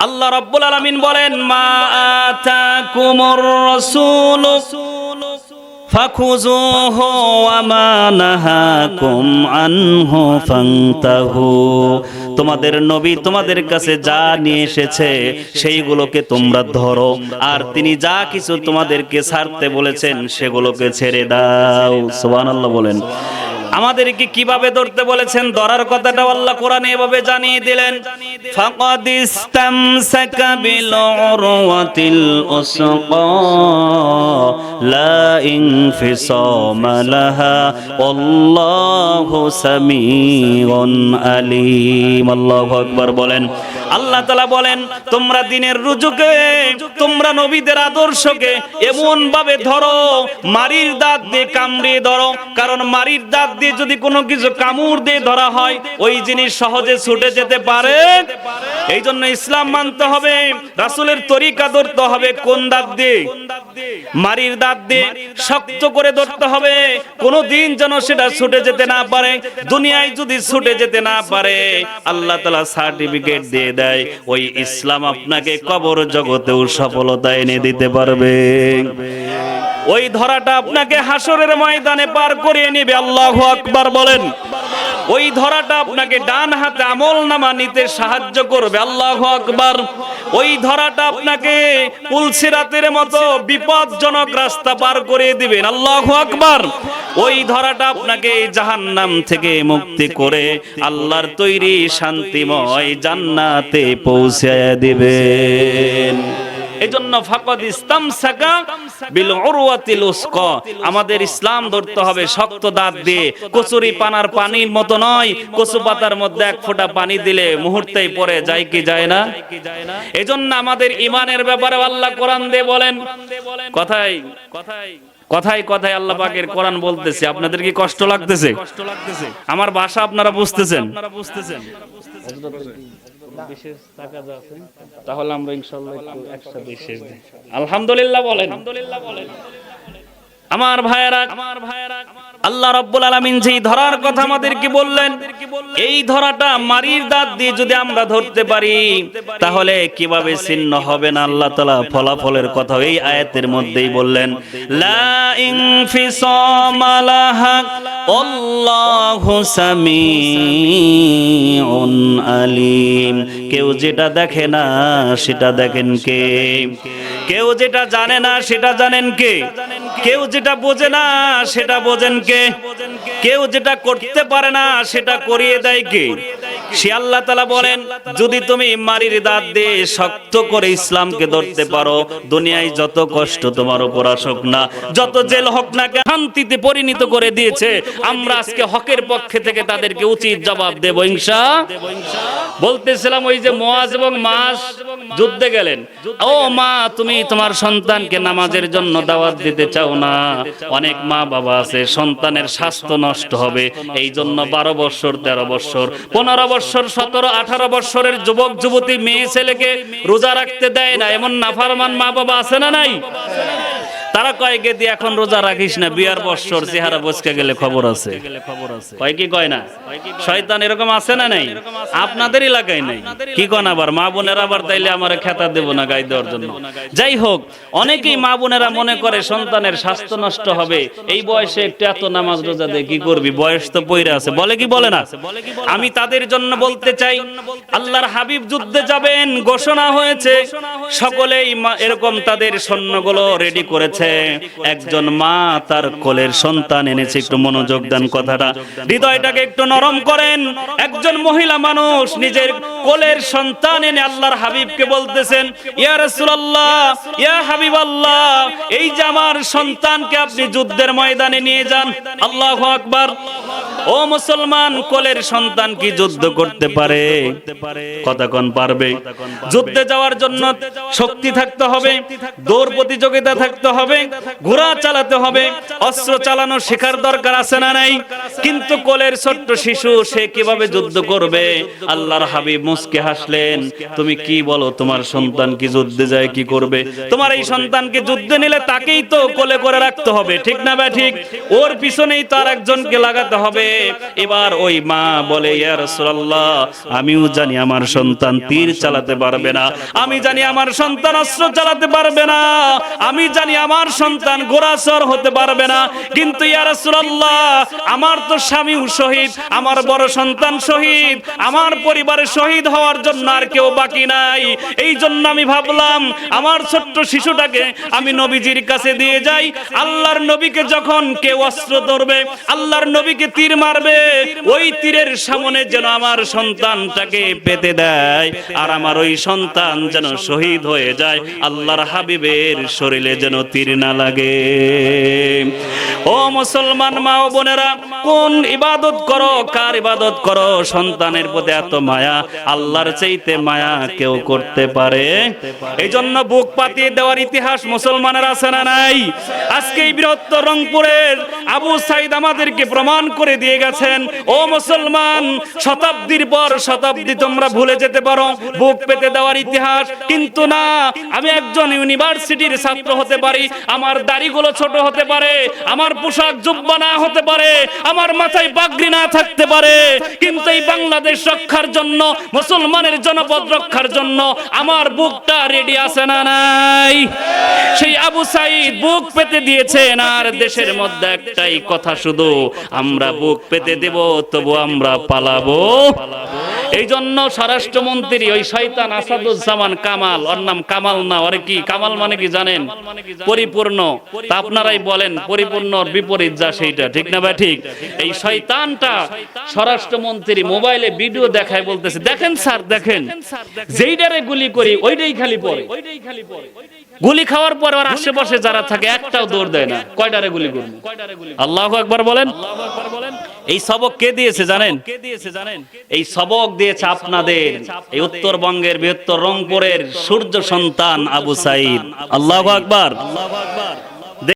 আল্লাহ রাব্বুল আলামিন বলেন, মা তোমাদের নবী তোমাদের কাছে যা নিয়ে এসেছে, সেইগুলোকে তোমরা ধরো, আর তিনি যা কিছু তোমাদেরকে ছাড়তে বলেছেন, সেগুলোকে ছেড়ে দাও। সুবহানাল্লাহ বলেন। আমাদেরকে কীভাবে ধরতে বলেছেন? ধরার কথাটা আল্লাহ কোরআনে এভাবে জানিয়ে দিলেন। ফাকাদ ইসতামসাকা লা আলিম। আল্লাহু আকবার বলেন। আল্লাহ তাআলা বলেন, তোমরা দিনের রুজুকে, তোমরা নবীদের আদর্শকে এমন ভাবে ধরো মারির দাঁত দিয়ে কামড়িয়ে ধরো। কারণ মারির দাঁত দিয়ে যদি কোনো কিছু কামড় দিয়ে ধরা হয়, ওই জিনিস সহজে ছুটে যেতে পারে। এই জন্য ইসলাম মানতে হবে, রাসূলের তরিকা ধরতে হবে কোন দাঁত দিয়ে? মারির দাঁত দিয়ে শক্ত করে ধরতে হবে, কোনো দিন যেন সেটা ছুটে যেতে না পারে। দুনিয়ায় যদি ছুটে যেতে না পারে, আল্লাহ তালা সার্টিফিকেট দিয়ে দেয় ওই ইসলাম আপনাকে কবর জগতেও সফলতা এনে দিতে পারবে। ওই ধরাটা আপনাকে হাসরের ময়দানে পার করিয়ে নেবে, আল্লাহ আকবার বলেন। ওই ধরাটা আপনাকে ডান হাতে আমল নামা নিতে সাহায্য করবে, আল্লাহ আকবার। ওই ধরাটা আপনাকে পুলসিরাতের মতো বিপদজনক রাস্তা পার করে দিবেন, আল্লাহ আকবার। ওই ধরাটা আপনাকে জাহান্নাম থেকে মুক্তি করে আল্লাহর তৈরি শান্তিময় জান্নাতে পৌঁছে দিবেন। আমাদের ইসলাম ধরতে হবে শক্ত দাঁত দিয়ে। কচুরি পানার পানির মতো নয়, কচু পাতার মধ্যে এক ফোঁটা পানি দিলে মুহূর্তেই পড়ে যায় কি যায় না? এজন্য আমাদের ইমানের ব্যাপারে আল্লাহ কোরআন দিয়ে বলেন। কথাই কথাই কথাই কথাই আল্লাহ পাকের কোরআন বলতেছে আপনাদের কি কষ্ট লাগতেছে? কষ্ট লাগতেছে। আমার ভাষা আপনারা বুঝতেছেন? আপনারা বুঝতেছেন। তাহলে আমরা ইনশাআল্লাহ একটু একসাথে শেষ দিই। আলহামদুলিল্লাহ বলেন। আলহামদুলিল্লাহ বলেন। আমার ভাইয়েরা আমার ভাইয়েরা আল্লাহ রাব্বুল আলামিন যেই ধরার কথা আমাদেরকে বললেন, এই ধরাটা মারির দাঁত দিয়ে যদি আমরা ধরতে পারি, তাহলে কীভাবে ছিন্ন হবে না? আল্লাহ তালা ফলাফলের কথা এই আয়াতের মধ্যেই বললেন আলিম। কেউ যেটা দেখে না, সেটা দেখেন কে? কেউ যেটা জানে না, সেটা জানেন কে? কেউ যেটা বোঝে না, সেটা বোঝেন কে? কেউ যেটা করতে পারে না, সেটা করিয়ে দেয় কে? সে আল্লাহ তালা বলেন, যদি তুমি মারির দাঁত দিয়ে শক্ত করে ইসলামকে ধরতে পারো, দুনিয়ায় যত কষ্ট তোমার উপর আসুক না, যত জেল হোক না শান্তিতে পরিণত করে দিয়েছে, আমরা আজকে হকের পক্ষে থেকে তাদেরকে উচিত জবাব দেব, ইনশা বলতেছিলাম ওই যে মোয়াজ এবং মাস যুদ্ধে গেলেন। ও মা, তুমি তোমার সন্তানকে নামাজের জন্য দাওয়াত দিতে চাও না? অনেক মা বাবা আছে, সন্তানের স্বাস্থ্য নষ্ট হবে। এই জন্য বারো বছর, তেরো বছর, পনেরো বছর সতেরো, আঠারো বৎসরের যুবক, যুবতী, মেয়ে, ছেলেকে রোজা রাখতে দেয় না। এমন নাফারমান মা বাবা আছে না নাই? তারা কয় গেদি এখন রোজা রাখিস না, বিয়ার বছর চেহারা বসকে গেলে খবর আছে। কয় কি, কয় না? শয়তান এরকম আছে না নাই? আপনাদের এলাকায় নাই? কি কন আবার? মা বোনেরা আবার তাইলে আমার খেতা দেব না গাই দেওয়ার জন্য। যাই হোক, অনেকেই মা বোনেরা মনে করে সন্তানের স্বাস্থ্য নষ্ট হবে। এই বয়সে একটু এত নামাজ রোজা দিয়ে কি করবি? বয়স তো পইরা আছে। বলে কি, বলে না? আমি তাদের জন্য বলতে চাই, আল্লাহর হাবিব যুদ্ধে যাবেন, ঘোষণা হয়েছে। সকলেই এরকম তাদের সৈন্যগুলো রেডি করেছে। একজন মা তার কোলের সন্তান এনেছে। একটু মনোযোগ দেন কথাটা। হৃদয়টাকে একটু নরম করেন। একজন মহিলা মানুষ নিজের কোলের সন্তান এনে আল্লাহর হাবিবকে বলতেছেন, ইয়া রাসূলুল্লাহ, ইয়া হাবিবাল্লাহ, এই যে আমার সন্তানকে আপনি যুদ্ধের ময়দানে নিয়ে যান। আল্লাহু আকবার। ও মুসলমান, কোলের সন্তান কি যুদ্ধ করতে পারে? কতক্ষণ পারবে? যুদ্ধে যাওয়ার জন্য শক্তি থাকতে হবে, দৌড় প্রতিযোগিতা থাকতে হবে, ঘোড়া চালাতে হবে, অস্ত্র চালানো শেখার দরকার আছে না নাই? কিন্তু কোলের ছোট্ট শিশু, সে কীভাবে যুদ্ধ করবে? আল্লাহর হাবিব মুসকে হাসলেন, তুমি কি বলো, তোমার সন্তান কি যুদ্ধে যায়, কি করবে? তোমার এই সন্তানকে যুদ্ধে নিলে তাকেই তো কোলে করে রাখতে হবে, ঠিক না বা ঠিক? ওর পিছনেই তো আর একজনকে লাগাতে হবে। এবার ওই মা বলে আমিও জানি আমার সন্তান তীর চালাতে পারবে না। আমি জানি আমার সন্তান অস্ত্র চালাতে পারবে না। আমি জানি আমার সন্তান গোরাসর হতে পারবে না। কিন্তু ইয়া রাসূলুল্লাহ, আমার তো স্বামীও শহীদ, আমার বড় সন্তান শহীদ, আমার পরিবারে শহীদ হওয়ার জন্য আর কেউ বাকি নাই। এই জন্য আমি ভাবলাম, আমার ছোট্ট শিশুটাকে আমি নবীজির কাছে দিয়ে যাই। আল্লাহর নবীকে যখন কেউ অস্ত্র ধরবে, আল্লাহর নবীকে তীর মারবে, ওই তীরের সামনে যেন আমার সন্তানটাকে পেতে দেয়, আর আমার ওই সন্তান যেন শহীদ হয়ে যায়, আল্লাহর হাবিবের শরীরে যেন তীর না লাগে। ও মুসলমান মা ও বোনেরা, কোন ইবাদত করো, কার ইবাদত করো, সন্তানের প্রতি এত মায়া, আল্লাহর চাইতে মায়া কেউ করতে পারে? এই জন্য বুক পাতিয়ে দেওয়ার ইতিহাস মুসলমানের আছে না নাই? আজকে এই বৃহত্তর রংপুরের আবু সাইদ আমাদেরকে প্রমাণ করে দিয়ে গেছেন। ও মুসলমান, শতাব্দীর পর শতাব্দী তোমরা ভুলে যেতে পারো, বুক পেতে দেওয়ার ইতিহাস। কিন্তু না, আমি একজন ইউনিভার্সিটির ছাত্র হতে পারি, আমার দাড়িগুলো ছোট হতে পারে, আমার পোশাক জুব্বা না হতে পারে, আমার মাথায় পাগড়ি না থাকতে পারে। কিন্তু এই বাংলাদেশ রক্ষার জন্য, মুসলমানের জনপদ রক্ষার জন্য আমার বুকটা রেডি আছে না নাই? সেই আবু সাইদ বুক পেতে দিয়েছেন, আর দেশের মধ্যে একটাই কথা শুধু, আমরা বুক পেতে দেব তবু আমরা পালাবো। এই জন্য স্বরাষ্ট্রমন্ত্রী ওই শয়তান আসাদুজ্জামান কামাল ওর নাম কামাল না ওরে কি? কামাল মানে কি জানেন? পরিপূর্ণ। তা আপনারাই বলেন পরিপূর্ণর বিপরীত যা সেইটা ঠিক না ভাই? ঠিক। এই শয়তানটা স্বরাষ্ট্রমন্ত্রী মোবাইলে ভিডিও দেখায় বলতেছে দেখেন স্যার দেখেন। যেইটারে গুলি করি ওইটাই খালি পড়ে। গুলি খাওয়ার পর আর আশেপাশে যারা থাকে একটাও দৌড় দেয় না। কয়টারে গুলি করবে? আল্লাহ একবার বলেন। এই সবক কে দিয়েছে জানেন? কে দিয়েছে জানেন? এই সবক দিয়েছে আপনাদের। এই উত্তরবঙ্গের বৃহত্তর রংপুরের সূর্য সন্তান আবু সাইদ। আল্লাহ আকবার। আল্লাহ আকবার